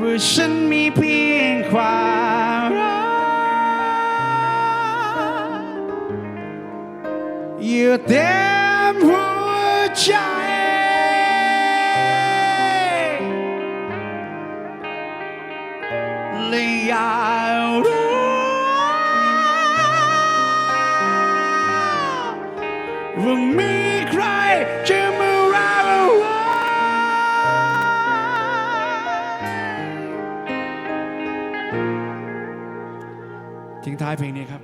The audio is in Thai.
ว่าฉันมีเพียงความรักอยู่เต็มหัวใจและอยากรู้ว่ามีใครจะ ทิ้งท้ายเพลงนี้ครับ